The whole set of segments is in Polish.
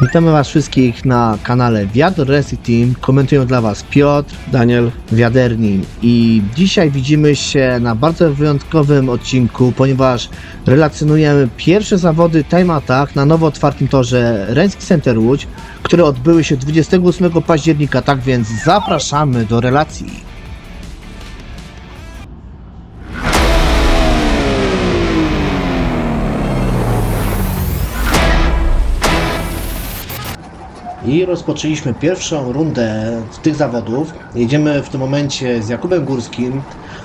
Witamy Was wszystkich na kanale Wiadr Racing Team. Komentują dla Was Piotr, Daniel, Wiadernin. I dzisiaj widzimy się na bardzo wyjątkowym odcinku, ponieważ relacjonujemy pierwsze zawody Time Attack na nowo otwartym torze Racing Center Łódź, które odbyły się 28 października. Tak więc zapraszamy do relacji. I rozpoczęliśmy pierwszą rundę tych zawodów. Jedziemy w tym momencie z Jakubem Górskim.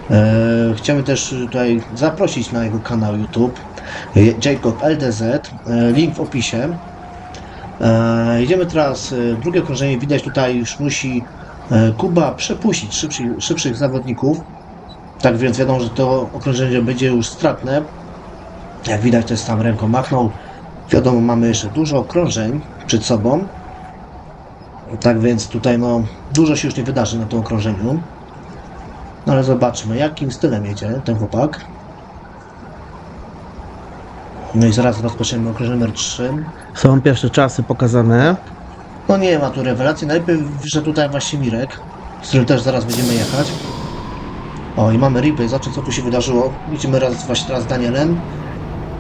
E, też tutaj zaprosić na jego kanał YouTube e, Jacob LDZ. E, link w opisie. E, jedziemy teraz e, drugie okrążenie. Widać tutaj już musi e, Kuba przepuścić szybszych, szybszych zawodników. Tak więc wiadomo, że to okrążenie będzie już stratne. Jak widać, też sam ręką machnął. Wiadomo, mamy jeszcze dużo okrążeń przed sobą. Tak więc tutaj no dużo się już nie wydarzy na tym okrążeniu. No ale zobaczmy, jakim stylem jedzie ten chłopak. No i zaraz rozpoczniemy okrążenie numer 3. Są pierwsze czasy pokazane. No nie ma tu rewelacji. Najpierw że tutaj właśnie Mirek, z którym też zaraz będziemy jechać. O i mamy replay, zobaczmy co tu się wydarzyło. Widzimy raz właśnie teraz z Danielem.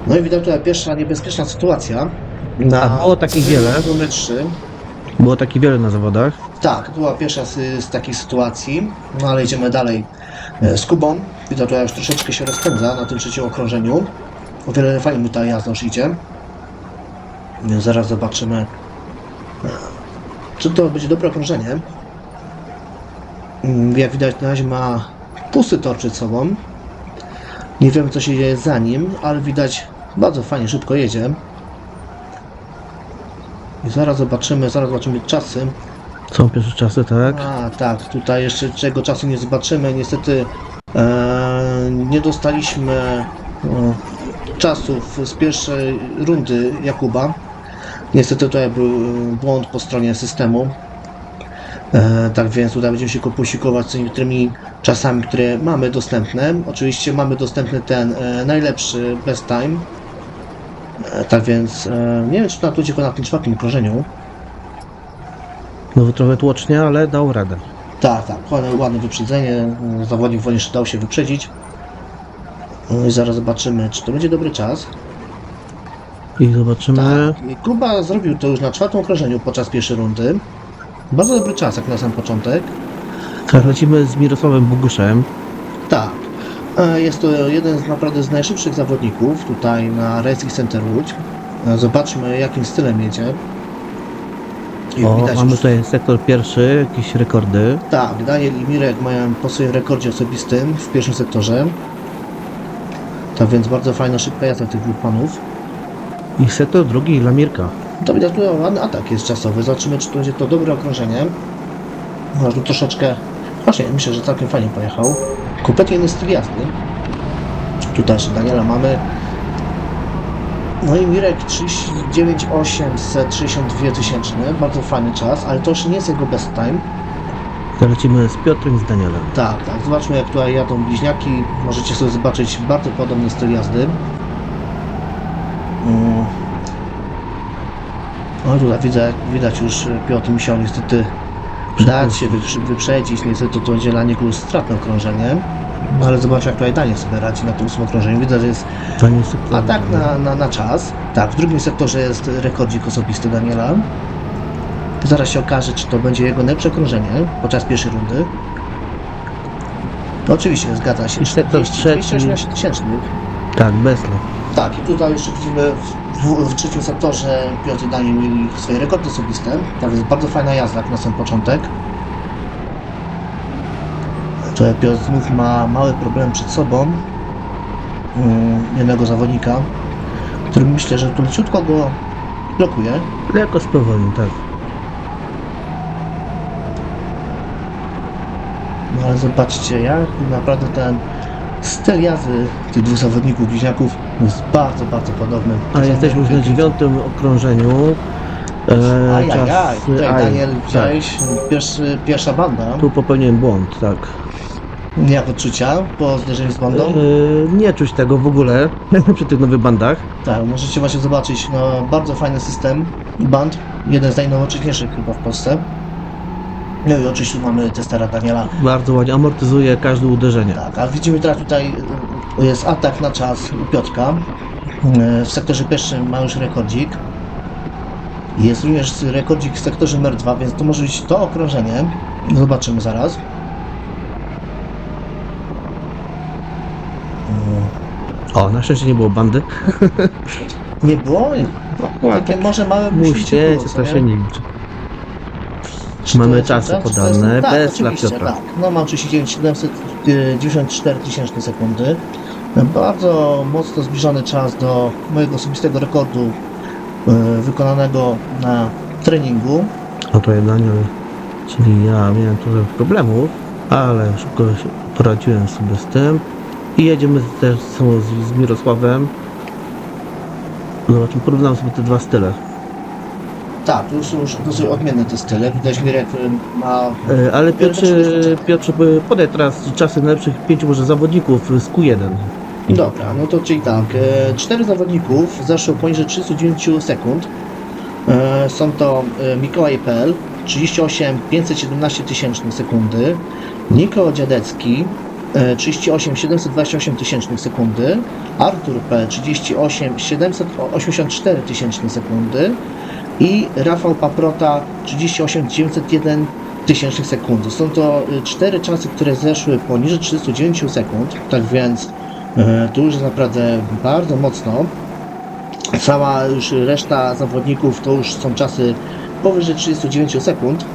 No i widać tutaj pierwsza niebezpieczna sytuacja. A było takich wiele. Numer 3. Było takich wiele na zawodach. Tak, była pierwsza z, z takich sytuacji, no ale idziemy dalej e, z Kubą. Widzę, że już troszeczkę się rozpędza na tym trzecim okrążeniu. O wiele fajnie mu ta jazda już idzie. Zaraz zobaczymy, e, czy to będzie dobre okrążenie. Mm, Jak widać, na razie ma pusty tor przed sobą. Nie wiem, co się dzieje za nim, ale widać, bardzo fajnie, szybko jedzie. I zaraz zobaczymy, zaraz zobaczymy czasy. Są pierwsze czasy, tak? A, tak, tutaj jeszcze czego czasu nie zobaczymy. Niestety e, nie dostaliśmy e, czasów z pierwszej rundy Jakuba. Niestety tutaj był błąd po stronie systemu. E, tak więc tutaj będziemy się posiłkować z niektórymi czasami, które mamy dostępne. Oczywiście mamy dostępny ten e, najlepszy best time. E, tak więc e, nie wiem, czy na to na tym czwartym okrążeniu. No trochę tłocznie, ale dał radę. Tak, tak, ładne, ładne wyprzedzenie. Zawodnik wolniejszy dał się wyprzedzić. No i zaraz zobaczymy, czy to będzie dobry czas. I zobaczymy. Tak. Kuba zrobił to już na czwartym okrążeniu podczas pierwszej rundy. Bardzo dobry czas, jak na sam początek. Tak, lecimy z Mirosławem Boguszem. E, Jest to jeden z naprawdę z najszybszych zawodników tutaj na Racing Center Łódź. E, Zobaczmy, jakim stylem jedzie. I O, widać mamy już- tutaj sektor pierwszy, jakieś rekordy. Tak, Daniel i Mirek mają po swoim rekordzie osobistym w pierwszym sektorze. Tak więc bardzo fajna, szybka jazda tych dwóch panów. I sektor drugi dla Mirka. To widać tu ładny atak jest czasowy. Zobaczymy, czy to będzie to dobre okrążenie. Może tu troszeczkę... Właśnie, myślę, że całkiem fajnie pojechał. Inny styl jazdy. Tutaj jeszcze Daniela mamy. No i Mirek 39 862 tysięczne. Bardzo fajny czas, ale to już nie jest jego best time. To lecimy z Piotrem i z Danielem. Tak, tak. Zobaczmy jak tutaj jadą bliźniaki. Możecie sobie zobaczyć bardzo podobny styl jazdy. Mm. O tutaj widzę, widać już Piotr musiał niestety dać się wyprze- wyprzedzić. Niestety to niego już stratne okrążenie. No ale zobaczmy jak tutaj Daniel sobie radzi na tym ósmym okrążeniu. Widzę, że jest atak na, na, na czas. Tak, w drugim sektorze jest rekordzik osobisty Daniela. Zaraz się okaże, czy to będzie jego najlepsze okrążenie podczas pierwszej rundy. No, oczywiście, zgadza się. I sektor 200, trzeci. 218 tysięcznych. Tak, Beslo. Tak, i tutaj jeszcze widzimy w, w, trzecim sektorze Piotr i Daniel mieli swoje rekordy osobiste. Tak więc bardzo fajna jazda jak na sam początek. Tutaj Piotr znów ma mały problem przed sobą. Mm, jednego zawodnika, który myślę, że tu leciutko go blokuje. Jako spowolni, tak. No ale zobaczcie, jak naprawdę ten styl jazdy tych dwóch zawodników bliźniaków jest bardzo, bardzo podobny. A jesteśmy już na dziewiątym okrążeniu. E, Ajajaj, tutaj aj, Daniel tak. widziałeś, pierwszy, pierwsza banda. Tu popełniłem błąd, tak. Jak odczucia po zderzeniu z bandą? Yy, nie czuć tego w ogóle przy tych nowych bandach. Tak, możecie właśnie zobaczyć, no bardzo fajny system band, jeden z najnowocześniejszych chyba w Polsce. No i oczywiście tu mamy testera Daniela. Bardzo ładnie amortyzuje każde uderzenie. Tak, a widzimy teraz tutaj jest atak na czas u Piotrka. W sektorze pierwszym ma już rekordzik. Jest również rekordzik w sektorze numer 2, więc to może być to okrążenie. Zobaczymy zaraz. O, na szczęście nie było bandy. Nie było? Takie może małe co to się nie liczy. Mamy to czasy to podane, tak, bez Piotra. Tak. No mam 39 794 tysięczne sekundy. Bardzo mocno zbliżony czas do mojego osobistego rekordu e, wykonanego na treningu. Oto Daniel, czyli ja miałem trochę problemów, ale szybko się poradziłem sobie z tym. I jedziemy też z, z Mirosławem. Zobaczymy, porównam sobie te dwa style. Tak, tu są już dosyć odmienne te style. Widać Mirek e, ma... E, Ale Piotrze, doświadczenie. Piotrze, podaj teraz czasy najlepszych pięciu może zawodników z Q1. Dobra, no to czyli tak. e, Cztery zawodników zeszło poniżej 39 sekund. E, Są to e, Mikołaj PL 38 517 tysięcznych sekundy, Niko Dziadecki e, 38 728 tysięcznych sekundy, Artur P 38 784 tysięczne sekundy i Rafał Paprota 38 901 tysięcznych sekundy. Są to e, cztery czasy, które zeszły poniżej 39 sekund, tak więc e, tu już jest naprawdę bardzo mocno. Cała już reszta zawodników to już są czasy powyżej 39 sekund.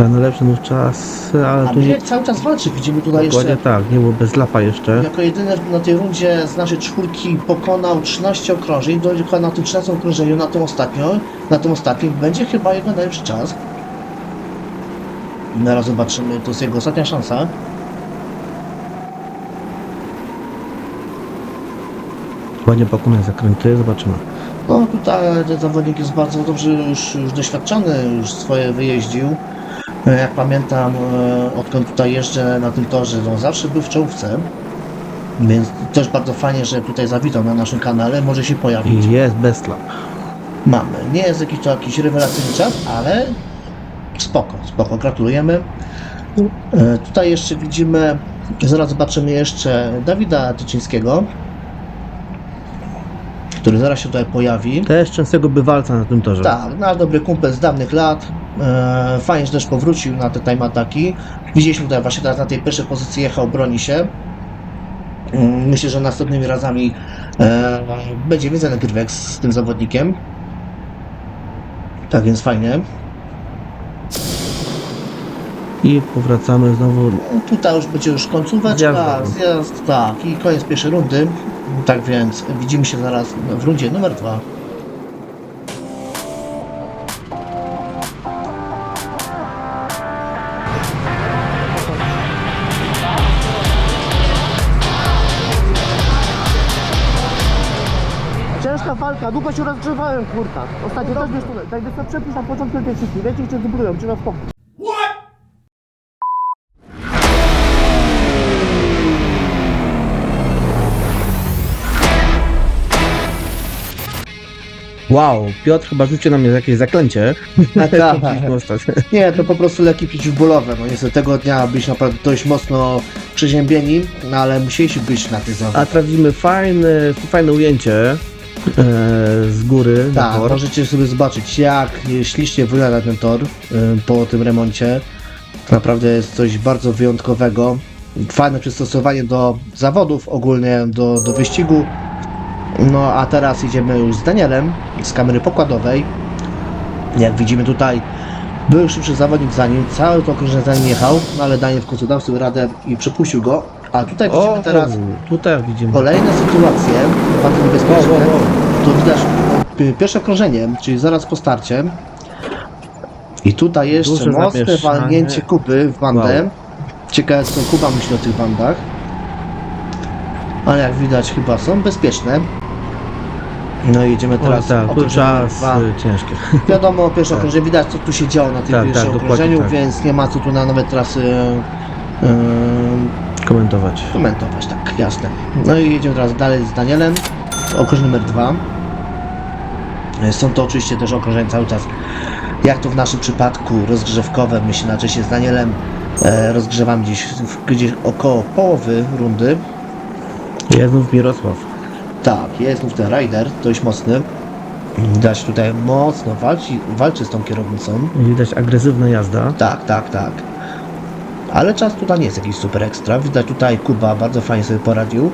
I tak najlepszy no czas, ale A tu nie, cały czas walczy. Widzimy tutaj dokładnie jeszcze tak, nie było bez lapa jeszcze. jako jedyny na tej rundzie z naszej czwórki pokonał 13 okrążeń. Dokładnie na tym 13 okrążeniu, na tym ostatnią, na tym ostatnim będzie chyba jego najlepszy czas. Zaraz zobaczymy, to jest jego ostatnia szansa. Ładnie pokonać zakręty, zobaczymy. No tutaj ten zawodnik jest bardzo dobrze już, już doświadczony, już swoje wyjeździł. E, Jak pamiętam, e, odkąd tutaj jeżdżę na tym torze, no zawsze był w czołówce. Więc też bardzo fajnie, że tutaj zawitał na naszym kanale, może się pojawić. Jest bez lap. Mamy. Nie jest jakiś to jakiś rewelacyjny czas, ale spoko, spoko, gratulujemy. E, Tutaj jeszcze widzimy, zaraz zobaczymy jeszcze Dawida Tyczyńskiego, który zaraz się tutaj pojawi. Też częstego bywalca na tym torze. Tak, nasz dobry kumpel z dawnych lat. E, fajnie, że też powrócił na te time ataki. Widzieliśmy tutaj właśnie teraz na tej pierwszej pozycji jechał, broni się. Mm, Myślę, że następnymi razami e, będzie więcej nagrywek z tym zawodnikiem. Tak więc fajnie. I powracamy znowu. Tutaj już będzie już końcóweczka, zjazd, tak, i koniec pierwszej rundy. Tak więc widzimy się zaraz w rundzie numer dwa. Długo się rozgrzewałem, kurta. Ostatnio też wiesz, tutaj, tak więc przepisz na początku tej wszystkich, wiecie, jeszcze zbrują, czy na spokój. Wow, Piotr chyba rzucił na mnie jakieś zaklęcie. Tak. Nie, to po prostu leki przeciwbólowe. No niestety tego dnia byliśmy naprawdę dość mocno przeziębieni, no ale musieliśmy być na tych A zawodach. trafimy fajne, fajne ujęcie z góry na Tak, tor. możecie sobie zobaczyć jak ślicznie wygląda ten tor y, po tym remoncie. To naprawdę jest coś bardzo wyjątkowego. Fajne przystosowanie do zawodów, ogólnie do, do wyścigu. No a teraz idziemy już z Danielem z kamery pokładowej. Jak widzimy tutaj był szybszy zawodnik za nim, całe to okrążenie za nim jechał, no ale Daniel w końcu dał sobie radę i przepuścił go. A tutaj widzimy O, teraz tutaj widzimy. Kolejne sytuacje, bardzo niebezpieczne. O, o, o. Tu widać pi- pierwsze okrążenie, czyli zaraz po starcie. I tutaj jeszcze Duże mocne walnięcie Kuby w bandę. Wow. Ciekawe co Kuba myśli o tych bandach. Ale jak widać chyba są bezpieczne. No i jedziemy teraz tak, tu okrążenie numer czas y, ciężki. Wiadomo, pierwsze okrążenie widać co tu się działo na tym Tak, pierwszym tak, okrążeniu, tak. więc nie ma co tu na nowe trasy yy, Komentować. komentować, tak, jasne. No i jedziemy teraz dalej z Danielem, okrążenie numer dwa. Są to oczywiście też okrążenia cały czas, jak to w naszym przypadku, rozgrzewkowe. My się na czasie z Danielem e, rozgrzewamy gdzieś, gdzieś około połowy rundy. Jest znów Mirosław. Tak, jest znów ten rider, dość mocny. Widać tutaj mocno walczy, walczy z tą kierownicą. Widać agresywna jazda. Tak, tak, tak. Ale czas tutaj nie jest jakiś super ekstra. Widać tutaj Kuba bardzo fajnie sobie poradził.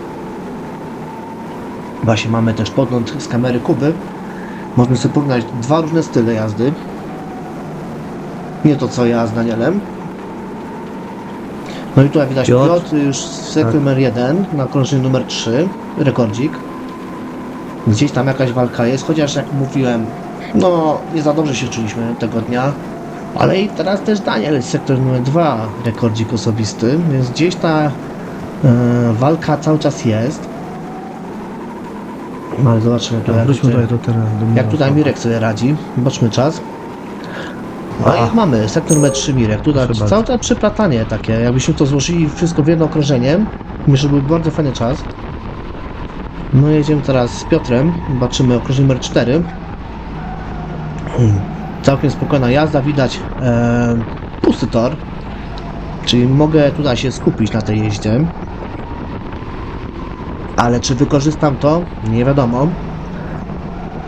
Właśnie mamy też podgląd z kamery Kuby. Możemy sobie porównać dwa różne style jazdy. Nie to co ja z Danielem. No i tutaj widać Piotr. Piotr, już w sekcji Tak. numer 1 na krążeniu numer 3, rekordzik. Gdzieś tam jakaś walka jest, chociaż jak mówiłem, no nie za dobrze się czuliśmy tego dnia. Ale i teraz też Daniel, sektor numer 2, rekordzik osobisty, więc gdzieś ta e, walka cały czas jest. No ale zobaczymy tu, jak, Wróćmy tutaj, do teraz. Do jak tutaj Mirek sobie radzi. Zobaczmy czas. A A. jak mamy, sektor numer 3 Mirek, tutaj Proszę całe to przeplatanie takie, jakbyśmy to złożyli wszystko w jedno okrążenie, myślę, że byłby bardzo fajny czas. No jedziemy teraz z Piotrem, zobaczymy okrążenie numer 4. Całkiem spokojna jazda, widać e, pusty tor, czyli mogę tutaj się skupić na tej jeździe. Ale czy wykorzystam to? Nie wiadomo.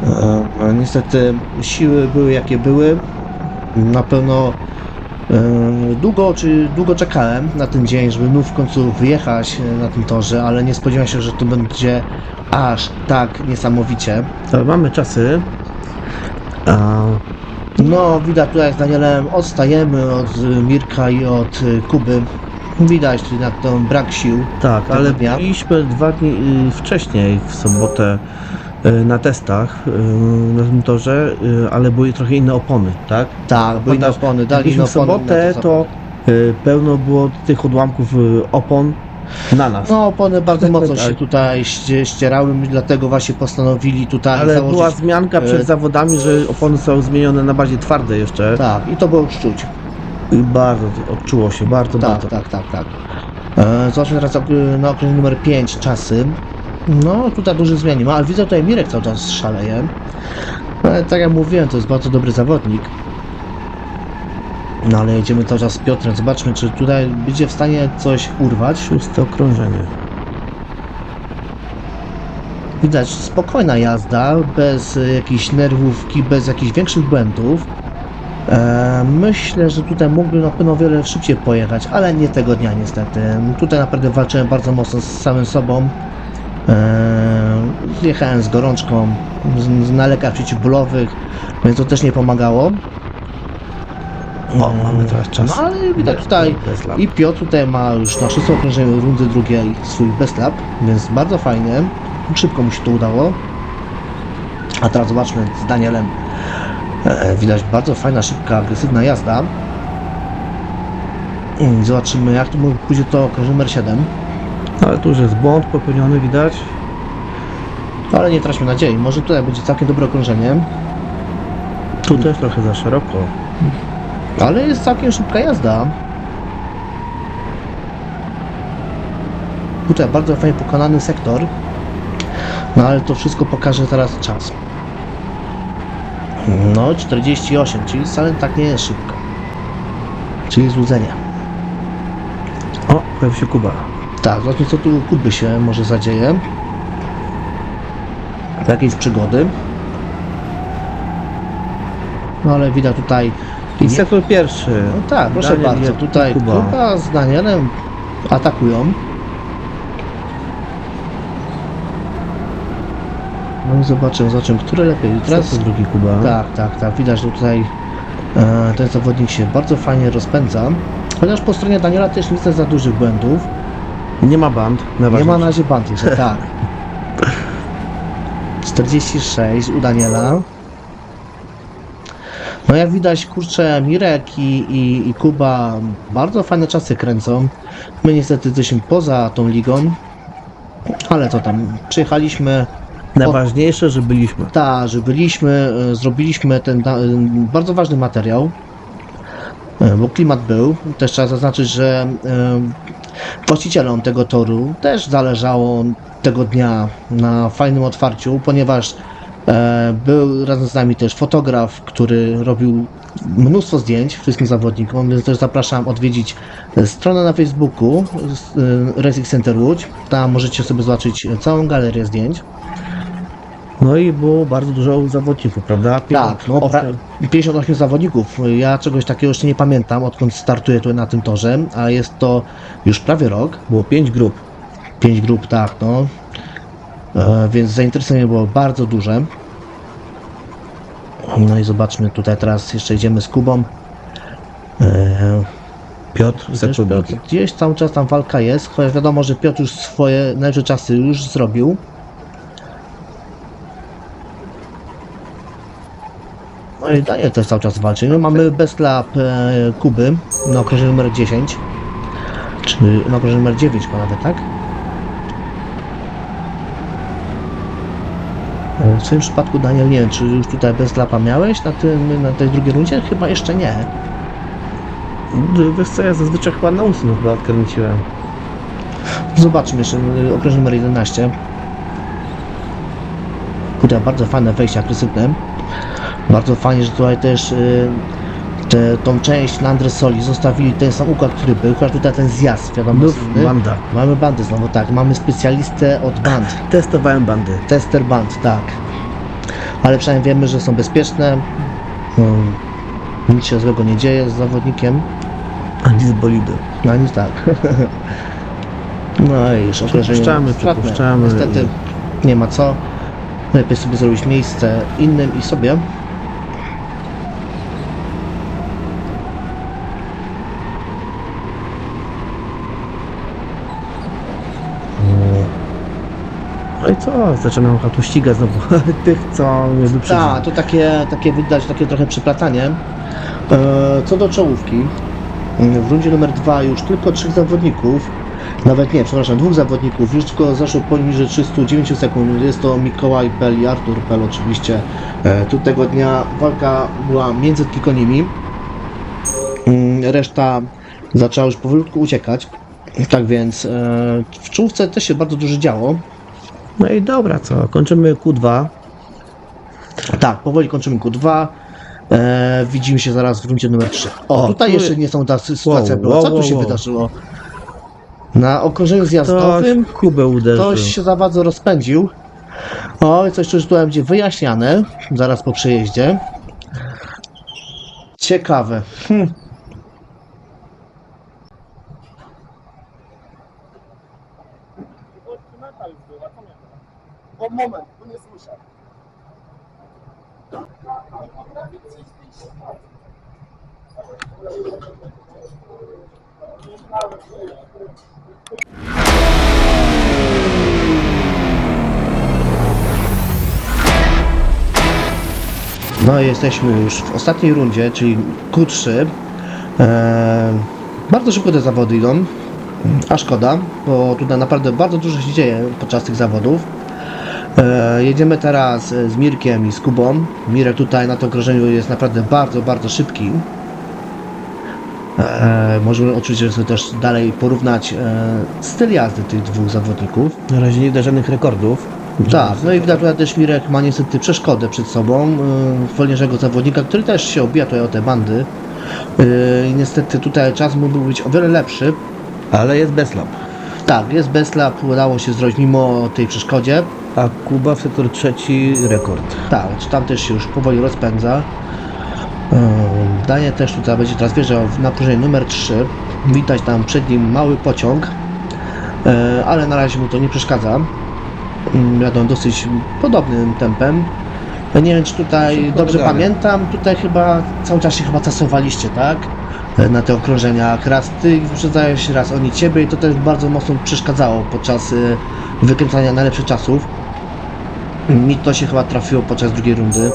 E, niestety siły były jakie były. Na pewno e, długo, czy długo czekałem na ten dzień, żeby znów w końcu wyjechać e, na tym torze, ale nie spodziewałem się, że to będzie aż tak niesamowicie. Ale mamy czasy. No, widać tutaj z Danielem odstajemy od y, Mirka i od y, Kuby. Widać tu na ten brak sił. tak, ale dnia. byliśmy dwa dni y, wcześniej, w sobotę, na testach na tym torze, ale były trochę inne opony, tak? Tak, były inne opony, dali w sobotę, to pełno było tych odłamków opon na nas. No, opony bardzo mocno Tak. się tutaj ście- ścierały, dlatego właśnie postanowili tutaj ale założyć... była zmianka przed e, zawodami, że opony są zmienione na bardziej twarde jeszcze. Tak, i to było czuć. I bardzo odczuło się, bardzo, Tak, bardzo. tak, tak, tak. E, zobaczmy teraz na okręg numer 5 czasy. No, tutaj duży zmian nie ma, ale widzę tutaj Mirek cały czas szaleje. Ale tak jak mówiłem, to jest bardzo dobry zawodnik. No ale jedziemy cały czas z Piotrem, zobaczmy czy tutaj będzie w stanie coś urwać. Szóste okrążenie. Widać spokojna jazda, bez e, jakiejś nerwówki, bez jakichś większych błędów. E, myślę, że tutaj mógłbym na pewno o wiele szybciej pojechać, ale nie tego dnia niestety. Tutaj naprawdę walczyłem bardzo mocno z samym sobą. E, jechałem z gorączką, z, z przeciwbólowych, więc to też nie pomagało. O, mamy teraz czas. No ale widać tutaj Bez lap. i Piotr tutaj ma już na szóstym okrążeniu rundy drugiej swój best lap, więc bardzo fajnie. Szybko mu się to udało. A teraz zobaczmy z Danielem. E, widać bardzo fajna, szybka, agresywna jazda. Mm, Zobaczymy jak to pójdzie to okrążenie numer 7. Ale tu już jest błąd popełniony, widać. Ale nie traćmy nadziei, może tutaj będzie całkiem dobre okrążenie. Tu też trochę za szeroko. Ale jest całkiem szybka jazda. Tutaj bardzo fajnie pokonany sektor. No ale to wszystko pokaże teraz czas. No 48, czyli wcale tak nie jest szybko. Czyli złudzenie. O, pojawił się Kuba. Tak, zobaczmy co tu Kuby się może zadzieje. Jakieś przygody. No ale widać tutaj I sektor pierwszy. no tak, proszę Daniel bardzo. Tutaj Kuba. Kuba. z Danielem atakują. No i zobaczymy, zobaczymy, które lepiej. Teraz Sektor drugi Kuba. tak, tak, tak. Widać, że tutaj e, ten zawodnik się bardzo fajnie rozpędza. Chociaż po stronie Daniela też nie widzę za dużych błędów. Nie ma band. Nie ma na razie band jeszcze, tak. 46 u Daniela. No jak widać, kurczę, Mirek i, i, i Kuba bardzo fajne czasy kręcą. My niestety jesteśmy poza tą ligą. Ale to tam, przyjechaliśmy Najważniejsze, że byliśmy. Tak, że byliśmy, e, zrobiliśmy ten e, bardzo ważny materiał, e, bo klimat był. Też trzeba zaznaczyć, że właścicielom tego toru też zależało tego dnia na fajnym otwarciu, ponieważ był razem z nami też fotograf, który robił mnóstwo zdjęć wszystkim zawodnikom, więc też zapraszam odwiedzić e, stronę na Facebooku e, Racing Center Łódź. Tam możecie sobie zobaczyć całą galerię zdjęć. No i było bardzo dużo zawodników, prawda? Tak, no, pra- 58 zawodników. Ja czegoś takiego jeszcze nie pamiętam, odkąd startuję tutaj na tym torze, a jest to już prawie rok. Było pięć grup. 5 grup, tak, no. E, więc zainteresowanie było bardzo duże. No i zobaczmy, tutaj teraz jeszcze idziemy z Kubą. E, Piotr Sekundowski. Piotr, gdzieś cały czas tam walka jest, chociaż wiadomo, że Piotr już swoje najlepsze czasy już zrobił. No i Daniel też cały czas walczy. No mamy Best Lab e, Kuby na okrążeniu numer 10. Czy na okrążeniu numer 9 chyba nawet, tak? W tym przypadku Daniel, nie wiem, czy już tutaj Best Lapa miałeś na, tym, na tej drugiej rundzie? Chyba jeszcze nie. Wiesz co, ja zazwyczaj chyba na ósmym chyba odkręciłem. Zobaczmy jeszcze y, okrężny numer 11. Kurde, bardzo fajne wejście agresywne. Bardzo fajnie, że tutaj też y, te, tą część na Andresoli zostawili ten sam układ, który był, chociaż tutaj ten zjazd, wiadomo, No, banda. Mamy bandy znowu, tak, mamy specjalistę od band, Testowałem bandy. tester band, tak. Ale przynajmniej wiemy, że są bezpieczne. Hmm, nic się złego nie dzieje z zawodnikiem. Ani z bolidy. No nic tak. No i już okrążenie Przepuszczamy, stratne. przepuszczamy Niestety nie ma co. Lepiej sobie zrobić miejsce innym i sobie. Co? Zaczynam tu ścigać znowu tych, co mnie wyprzedzili. Tak, to takie, takie widać, takie trochę przeplatanie. E, co do czołówki, w rundzie numer dwa już tylko trzech zawodników, nawet nie, przepraszam, dwóch zawodników, już tylko zaszło poniżej 309 sekund. Jest to Mikołaj Pel i Artur Pel oczywiście. E, tu tego dnia walka była między tylko nimi. Mm, Reszta zaczęła już powolutku uciekać. Tak więc e, w czołówce też się bardzo dużo działo. No i dobra, co? Kończymy Q2. Tak, powoli kończymy Q2. E, widzimy się zaraz w rundzie numer 3. O, tutaj tu jeszcze nie są ta sy- sytuacja Wow, była. wow, Co tu wow, się wow. wydarzyło? Na okrążeniu Ktoś zjazdowym Kubę uderzył. ktoś się za bardzo rozpędził. O, i coś tu tutaj będzie wyjaśniane zaraz po przejeździe. Ciekawe. Hm. O moment, bo nie słyszę. No i jesteśmy już w ostatniej rundzie, czyli Q3. E, bardzo szybko te zawody idą, a szkoda, bo tutaj naprawdę bardzo dużo się dzieje podczas tych zawodów. E, jedziemy teraz z Mirkiem i z Kubą. Mirek tutaj na tym okrążeniu jest naprawdę bardzo, bardzo szybki. E, możemy oczywiście sobie też dalej porównać e, styl jazdy tych dwóch zawodników. Na razie nie widać żadnych rekordów. Tak, no i widać też Mirek ma niestety przeszkodę przed sobą, yy, wolniejszego zawodnika, który też się obija tutaj o te bandy. I niestety tutaj czas mógłby być o wiele lepszy. Ale jest bezlap. Tak, jest Beslap, udało się zrobić mimo tej przeszkodzie. A Kuba w sektor trzeci rekord. Tak, czy tam też się już powoli rozpędza. Yy, Daniel też tutaj będzie teraz wjeżdżał w naprzężenie numer 3. Widać tam przed nim mały pociąg, yy, ale na razie mu to nie przeszkadza. Yy, Jadą dosyć podobnym tempem. Ja nie wiem, czy tutaj Szybko dobrze pamiętam, tutaj chyba cały czas się chyba tasowaliście, tak? E, Na te okrążenia. Raz ty wyprzedzałeś, raz oni ciebie i to też bardzo mocno przeszkadzało podczas y, wykręcania najlepszych czasów. Mi to się chyba trafiło podczas drugiej rundy.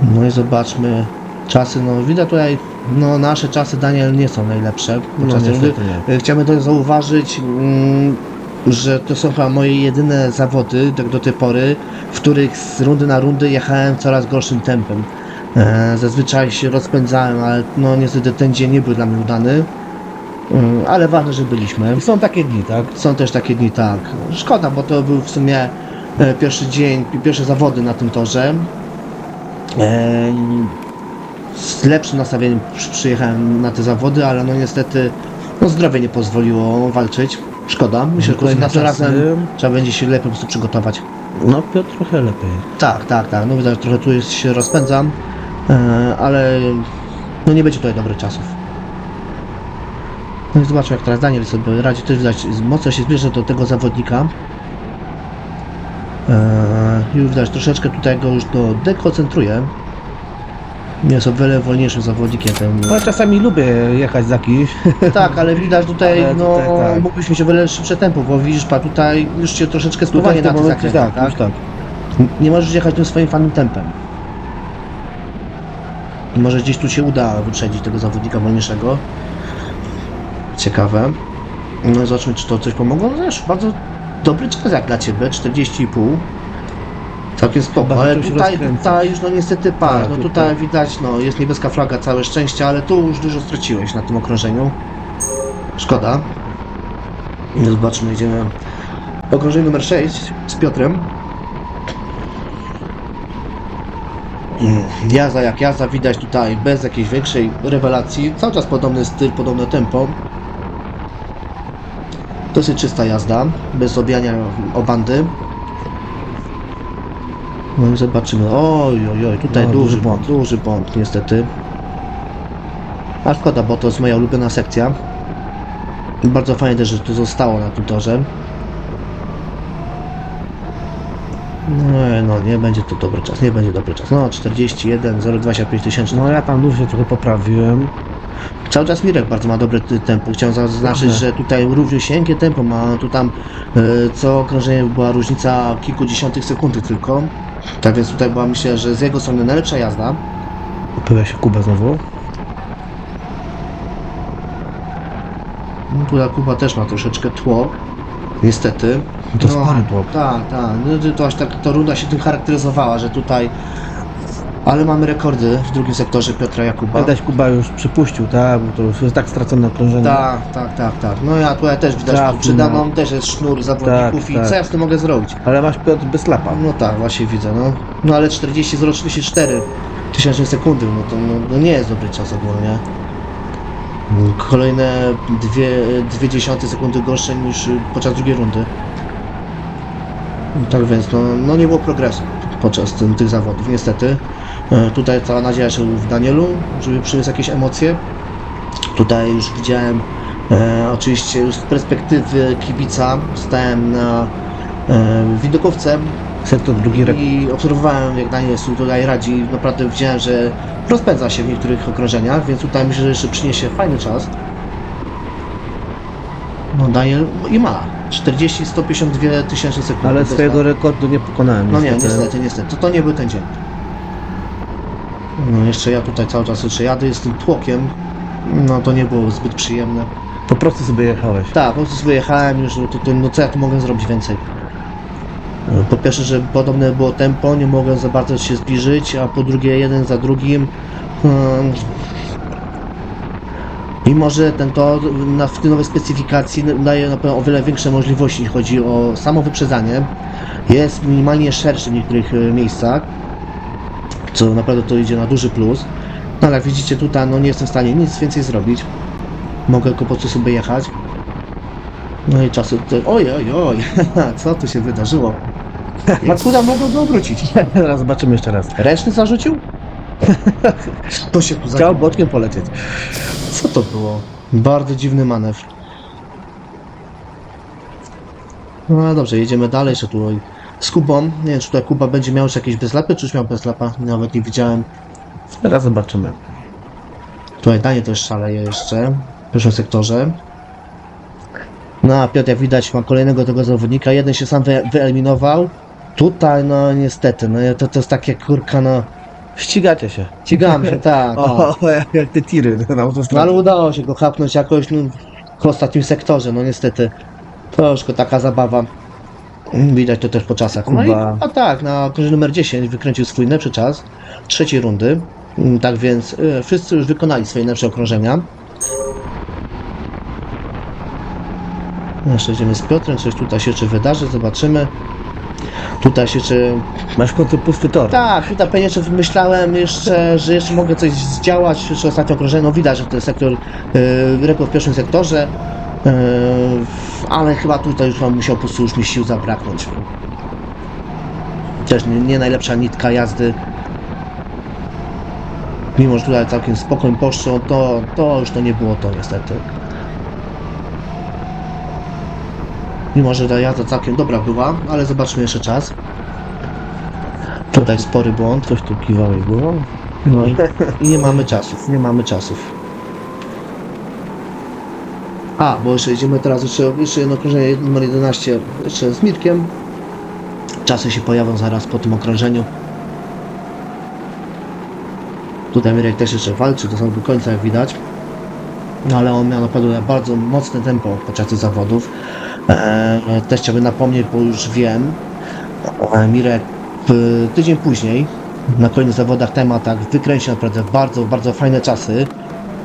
No i zobaczmy czasy, no widać tutaj, no nasze czasy Daniel nie są najlepsze podczas tej rundy. E, Chciałbym to zauważyć, mm, że to są chyba moje jedyne zawody tak do tej pory, w których z rundy na rundę jechałem coraz gorszym tempem. E, zazwyczaj się rozpędzałem, ale no niestety ten dzień nie był dla mnie udany. Mm, ale ważne, że byliśmy. Są takie dni, tak? Są też takie dni, tak. Szkoda, bo to był w sumie e, pierwszy dzień, pierwsze zawody na tym torze. E, z lepszym nastawieniem przy- przyjechałem na te zawody, ale no niestety no zdrowie nie pozwoliło walczyć. Szkoda. Myślę, że następnym czasy. razem trzeba będzie się lepiej po prostu przygotować. No Piotr trochę lepiej. Tak, tak, tak. No widać, że trochę tu jest, się rozpędzam, e, ale no nie będzie tutaj dobrych czasów. No i zobaczmy jak teraz Daniel sobie radzi. Też widać, mocno się zbliża do tego zawodnika. E, I widać, troszeczkę tutaj go już to dekoncentruje. Jest o wiele wolniejszym zawodnikiem ten. No czasami lubię jechać za kimś. Tak, ale widać tutaj, Ale no, tutaj tak. mógłbyś mieć o wiele szybsze tempo, bo widzisz, pa tutaj już się troszeczkę spływanie w na tak, już tak. nie możesz jechać tym swoim fanym tempem. I może gdzieś tu się uda wyprzedzić tego zawodnika wolniejszego. Ciekawe. No i zobaczmy, czy to coś pomogło. No też bardzo dobry czas jak dla Ciebie, 40,5. Całkiem spoko, ale tutaj, tutaj już no niestety par. Tak, No tutaj. widać, no jest niebieska flaga, całe szczęście, ale tu już dużo straciłeś na tym okrążeniu. Szkoda. Zobaczmy, idziemy okrążenie numer 6 z Piotrem. Mm, Jazda jak jazda, widać tutaj bez jakiejś większej rewelacji. Cały czas podobny styl, podobne tempo. Dosyć czysta jazda, bez obijania o bandy. No i zobaczymy. Oj, oj, oj, tutaj No, duży błąd, duży błąd niestety. A szkoda, bo to jest moja ulubiona sekcja. Bardzo fajnie też, że to zostało na tym torze. No, no, nie będzie to dobry czas, nie będzie dobry czas. No, 41, 025 tysięcy. No ja tam dużo się trochę poprawiłem. Cały czas Mirek bardzo ma dobre tempo. Chciałem zaznaczyć, że tutaj równiusieńkie tempo ma. Tu tam e, co okrążenie była różnica kilkudziesiątych sekundy tylko. Tak więc tutaj była myślę, że z jego strony najlepsza jazda. Pojawia się Kuba znowu. No, tutaj Kuba też ma troszeczkę tło. Niestety. To spory tło. Tak, tak. No, to, to aż tak to runda się tym charakteryzowała, że tutaj. Ale mamy rekordy w drugim sektorze Piotra Jakuba. Widać Kuba już przypuścił, tak? Bo to już jest tak stracone okrążenie. Tak, tak, tak, tak. No ja tutaj też widać, Tak, tu przede no. też jest sznur zawodników Tak, i tak. co ja z tym mogę zrobić? Ale masz Piotr bez lapa. No tak, właśnie widzę, no. No ale 40, 0,34 tysięczne sekundy, no to no, no nie jest dobry czas ogólnie. Kolejne dwie, dwie dziesiąte sekundy gorsze niż y, podczas drugiej rundy. Tak więc, no, no nie było progresu podczas tym, tych zawodów, niestety. E, Tutaj cała nadzieja się w Danielu, żeby przyniósł jakieś emocje. Tutaj już widziałem, e, oczywiście już z perspektywy kibica, stałem na e, widokowce Sektor drugi i obserwowałem jak Daniel sobie tutaj radzi. Naprawdę widziałem, że rozpędza się w niektórych okrążeniach, więc tutaj myślę, że jeszcze przyniesie fajny czas. No Daniel i ma 40-152 tysięczne sekundy. Ale swojego rekordu nie pokonałem. no nie, niestety, niestety. To, to nie był ten dzień. No jeszcze ja tutaj cały czas jeszcze jadę tym tłokiem. No to nie było zbyt przyjemne. Po prostu sobie jechałeś. Tak, po prostu wyjechałem już, no to, to, no co ja tu mogę zrobić więcej? Po pierwsze, że podobne było tempo, nie mogłem za bardzo się zbliżyć, a po drugie jeden za drugim. Hmm. Mimo, że ten tor na, w tej nowej specyfikacji daje na pewno o wiele większe możliwości, jeśli chodzi o samo wyprzedzanie. Jest minimalnie szerszy w niektórych e, miejscach, co naprawdę to idzie na duży plus. No ale jak widzicie tutaj, no nie jestem w stanie nic więcej zrobić. Mogę tylko po prostu sobie jechać. No i czasu tutaj, oj, oj, oj, co tu się wydarzyło? Makuda mogą go obrócić. Teraz zobaczymy jeszcze raz. Ręczny zarzucił? To się tu Chciał boczkiem polecieć. Co to było? Bardzo dziwny manewr. No dobrze, jedziemy dalej, jeszcze tu z Kubą. Nie wiem, czy tutaj Kuba będzie miał już jakieś bezlapy, czy już miał bezlapa? Nawet nie widziałem. Teraz zobaczymy. Tutaj Danie też szaleje jeszcze w pierwszym sektorze. No a Piotr jak widać ma kolejnego tego zawodnika. Jeden się sam wy, wyeliminował. Tutaj no niestety, no to, to jest takie kurka no. Ścigacie się. Ścigamy się, tak. O, O. jak, jak te tiry na No ale autostradzie. udało się go chapnąć jakoś no, w ostatnim sektorze, no niestety. Troszkę taka zabawa. Widać to też po czasach. No i, Kuba. a tak, na okrążeniu numer 10 wykręcił swój najlepszy czas trzeciej rundy. Mm, Tak więc y, wszyscy już wykonali swoje najlepsze okrążenia. Jeszcze idziemy z Piotrem, coś tutaj się jeszcze wydarzy, zobaczymy. Tutaj się jeszcze Masz w końcu pusty tor. tak, tutaj pewnie jeszcze myślałem jeszcze, że jeszcze mogę coś zdziałać, jeszcze ostatnio okrążenie, no widać, że to jest sektor, yy, rekord w pierwszym sektorze, yy, ale chyba tutaj już mam musiał po prostu już mi sił zabraknąć. Też nie, nie najlepsza nitka jazdy. Mimo, że tutaj całkiem spokojnie poszło, to, to już to nie było to niestety. Mimo, że ta jazda całkiem dobra była, ale zobaczmy jeszcze czas. Tutaj spory błąd. Coś tu kiwałeś głową. No i I nie mamy czasów, nie mamy czasów. A, bo jeszcze idziemy teraz, jeszcze, jeszcze jedno okrążenie numer 11, jeszcze z Mirkiem. Czasy się pojawią zaraz po tym okrążeniu. Tutaj Mirek też jeszcze walczy do samego końca, jak widać. No ale on miał naprawdę bardzo mocne tempo podczas tych zawodów. E, też chciałbym napomnieć, bo już wiem, e, Mirek tydzień później na kolejnych zawodach tematach wykręcił naprawdę bardzo, bardzo fajne czasy,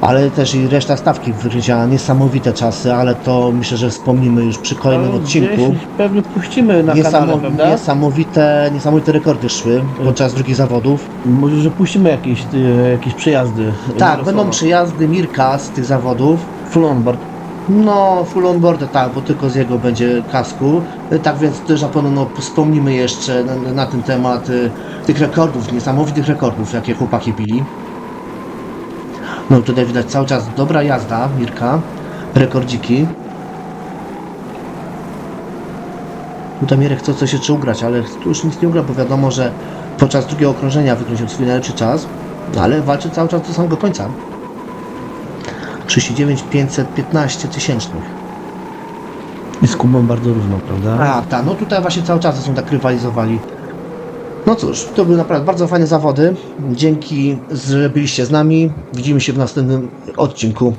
ale też i reszta stawki wykręciła niesamowite czasy, ale to myślę, że wspomnimy już przy kolejnym No, odcinku. Pewnie puścimy na kanale, Niesamo- prawda? niesamowite, niesamowite rekordy szły podczas drugich zawodów. Może, że puścimy jakieś, e, jakieś przejazdy. Tak, będą przyjazdy Mirka z tych zawodów. Full on board. No, full on board, tak, bo tylko z jego będzie kasku. Y, Tak więc też na pewno no, wspomnimy jeszcze na, na ten temat y, tych rekordów, niesamowitych rekordów, jakie chłopaki bili. No tutaj widać cały czas dobra jazda Mirka, rekordziki. Tutaj Mirek chce coś jeszcze ugrać, ale tu już nic nie ugra, bo wiadomo, że podczas drugiego okrążenia wykręcił swój najlepszy czas, no, ale walczy cały czas do samego końca. 39 515 tysięcznych. I z Kubą bardzo równo, prawda? A, tak, no tutaj właśnie cały czas są tak rywalizowali. No cóż, to były naprawdę bardzo fajne zawody. Dzięki, że byliście z nami. Widzimy się w następnym odcinku.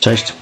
Cześć.